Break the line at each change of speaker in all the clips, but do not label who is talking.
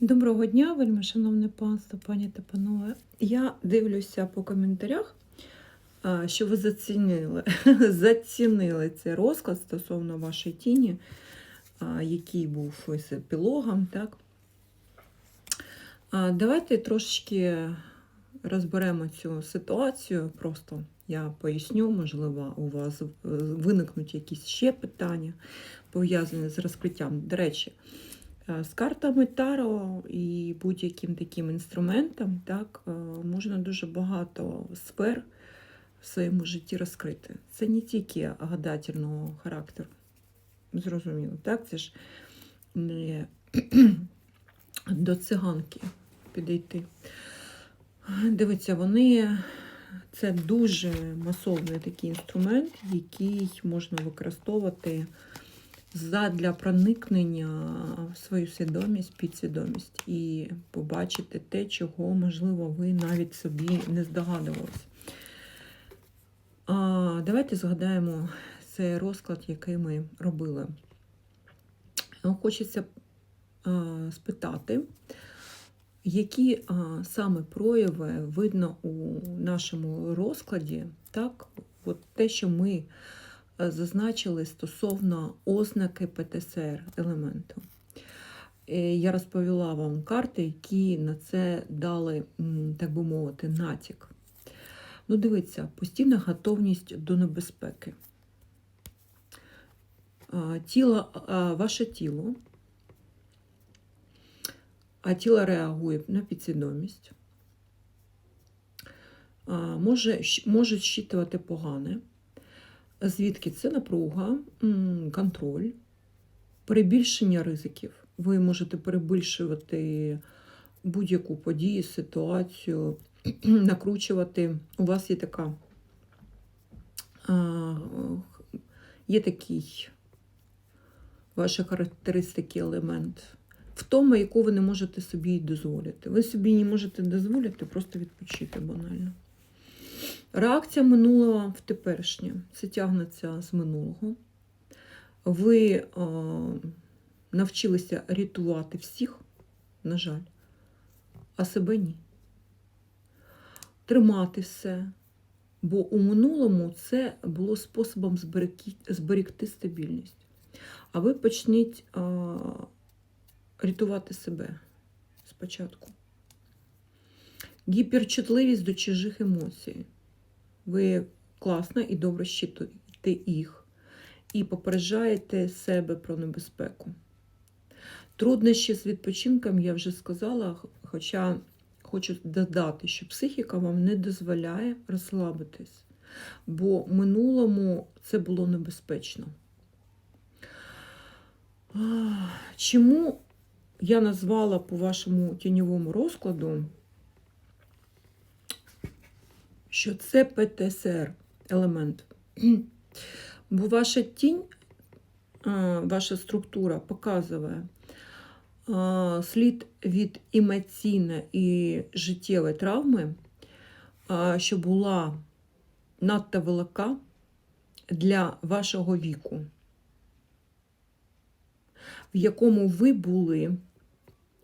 Доброго дня, вельми шановне панство, пані та панове. Я дивлюся по коментарях, що ви зацінили, зацінили цей розклад стосовно вашої тіні, який був із епілогом. Так? Давайте трошечки розберемо цю ситуацію. Просто я поясню, можливо, у вас виникнуть якісь ще питання пов'язані з розкриттям. До речі, З картами Таро і будь-яким таким інструментом так, е, можна дуже багато сфер в своєму житті розкрити. Це не тільки гадательного характеру. Зрозуміло, так? Це ж не до циганки підійти. Дивіться, вони це дуже масовний такий інструмент, який можна використовувати задля проникнення в свою свідомість, підсвідомість і побачити те, чого, можливо, ви навіть собі не здогадувалися. Давайте згадаємо цей розклад, який ми робили. Хочеться а, спитати, які саме прояви видно у нашому розкладі, так, от те, що ми зазначили стосовно ознаки ПТСР елементу. Е, Я розповіла вам карти, які на це дали, так би мовити, натяк. Ну, дивіться, постійна готовність до небезпеки. Тіло, ваше тіло, а тіло реагує на підсвідомість, може, може щитувати погане. Звідки це напруга, контроль, перебільшення ризиків. Ви можете перебільшувати будь-яку подію, ситуацію, накручувати. У вас є така є такий ваші характеристики елемент. Втома, яку ви не можете собі дозволити. Ви собі не можете дозволити просто відпочити банально. Реакція минулого в теперішнє. Це тягнеться з минулого. Ви е, навчилися рятувати всіх, на жаль, а себе ні. Тримати все. Бо у минулому це було способом зберегти, стабільність. А ви почніть е, рятувати себе спочатку. Гіперчутливість до чужих емоцій. Ви класно і добре щитуєте їх і попереджаєте себе про небезпеку. Труднощі з відпочинком я вже сказала, хоча хочу додати, що психіка вам не дозволяє розслабитись, бо минулому це було небезпечно. Чому я назвала по вашому тіньовому розкладу? Що це ПТСР елемент. Бо ваша тінь, ваша структура показує слід від емоційної і життєвої травми, що була надто велика для вашого віку, в якому ви були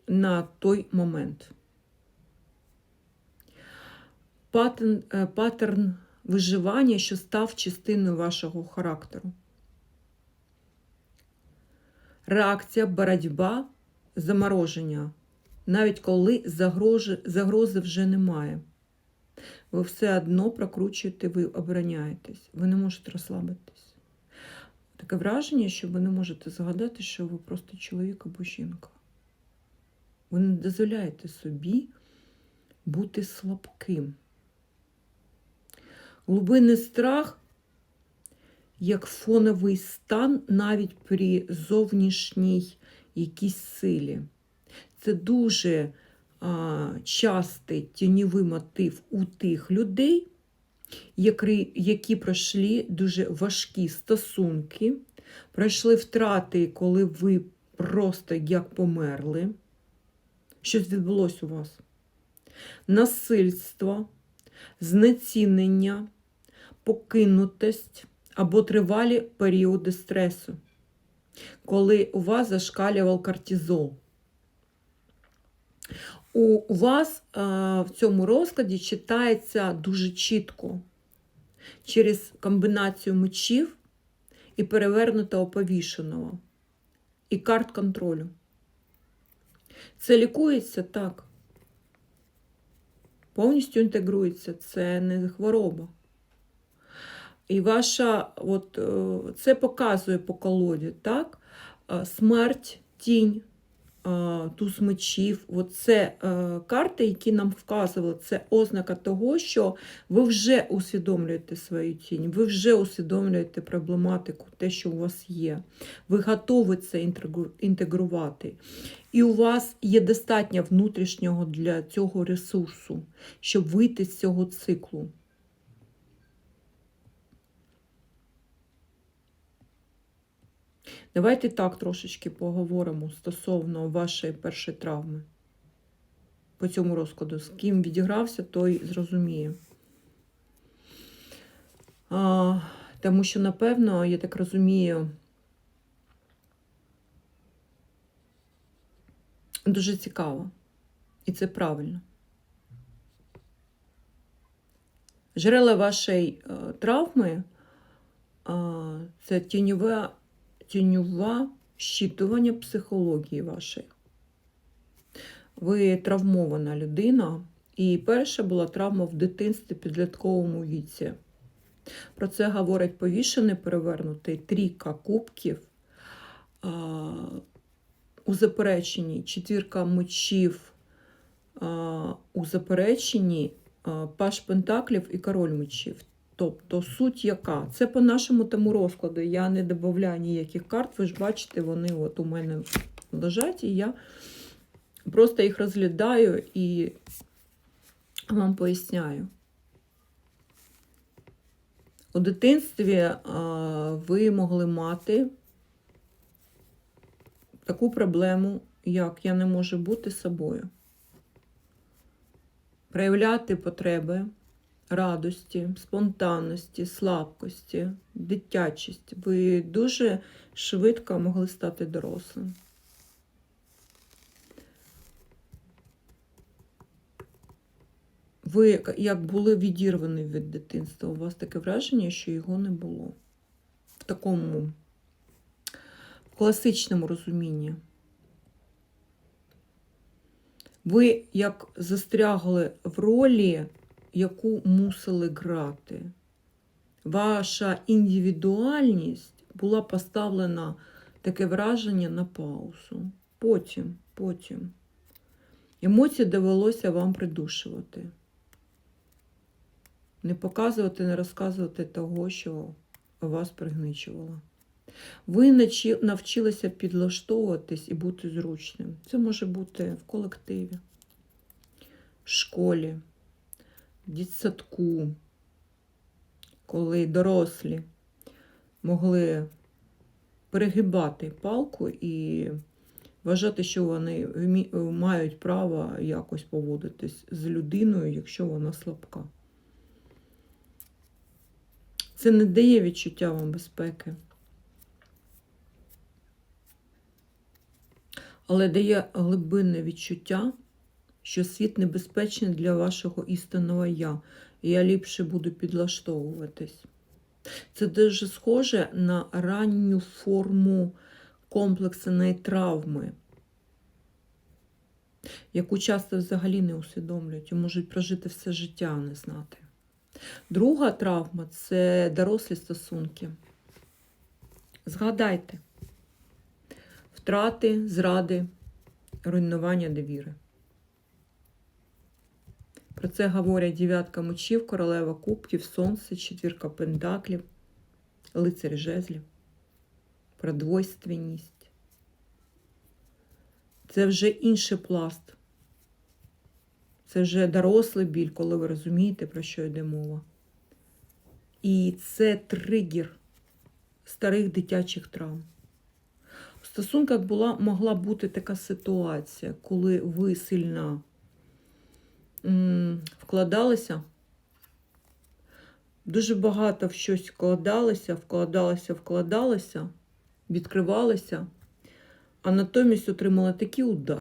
на той момент паттерн, е, паттерн виживання, що став частиною вашого характеру. Реакція, боротьба, замороження, навіть коли загрози, загрози вже немає. Ви все одно прокручуєте, ви обороняєтесь, ви не можете розслабитись. Таке враження, що ви не можете згадати, що ви просто чоловік або жінка. Ви не дозволяєте собі бути слабким. Глибинний страх як фоновий стан навіть при зовнішній якійсь силі. Це дуже а, частий тіньовий мотив у тих людей, які, які пройшли дуже важкі стосунки, пройшли втрати, коли ви просто як померли. Щось відбулося у вас. Насильство, знецінення покинутость або тривалі періоди стресу, коли у вас зашкалював кортизол. У вас е, в цьому розкладі читається дуже чітко через комбінацію мечів і перевернутого повішеного, і карт контролю. Це лікується так. Повністю інтегрується, це не хвороба. І ваша, от, е, це показує по колоді, так? Е, Смерть, тінь, е, туз мечів. Це карти, які нам вказували, це ознака того, що ви вже усвідомлюєте свою тінь, ви вже усвідомлюєте проблематику, те, що у вас є. Ви готові це інтегрувати. І у вас є достатньо внутрішнього для цього ресурсу, щоб вийти з цього циклу. Давайте так трошечки поговоримо стосовно вашої першої травми. По цьому розкладу. З ким відігрався, той зрозуміє. А, тому що, напевно, я так розумію, дуже цікаво. І це правильно. Джерела вашої е, травми це тіньове, тіньове щитування психології вашої. Ви травмована людина, і перша була травма в дитинстві підлітковому віці. Про це говорить повішений перевернутий трійка кубків. А, у запереченні четвірка мечів а, у запереченні а, паш пентаклів і король мечів. Тобто суть яка? Це по нашому тому розкладу. Я не додаю ніяких карт, ви ж бачите, вони от у мене лежать, і я просто їх розглядаю і вам поясняю. У дитинстві ви могли мати таку проблему, як я не можу бути собою. Проявляти потреби радості, спонтанності, слабкості, дитячість. Ви дуже швидко могли стати дорослим. Ви як були відірвані від дитинства, у вас таке враження, що його не було. В такому класичному розумінні. Ви як застрягли в ролі, яку мусили грати. Ваша індивідуальність була поставлена таке враження на паузу. Потім, потім. Емоції довелося вам придушувати. Не показувати, не розказувати того, що вас пригничувало. Ви навчилися підлаштовуватись і бути зручним. Це може бути в колективі, в школі, в дитсадку, коли дорослі могли перегибати палку і вважати, що вони мають право якось поводитись з людиною, якщо вона слабка. Це не дає відчуття вам безпеки. але дає глибинне відчуття, що світ небезпечний для вашого істинного я, і я ліпше буду підлаштовуватись. Це дуже схоже на ранню форму комплексної травми, яку часто взагалі не усвідомлюють і можуть прожити все життя, а не знати. Друга травма це дорослі стосунки. Згадайте втрати, зради, руйнування довіри. Про це говорять дев'ятка мечів, королева кубків, сонце, четвірка пентаклів, лицарь жезлів, про двойственність. Це вже інший пласт. Це вже дорослий біль, коли ви розумієте, про що йде мова. І це тригер старих дитячих травм. В стосунках була, могла бути така ситуація, коли ви сильно м, вкладалися, дуже багато в щось вкладалися, вкладалися, вкладалися, відкривалися, а натомість отримала такі удари.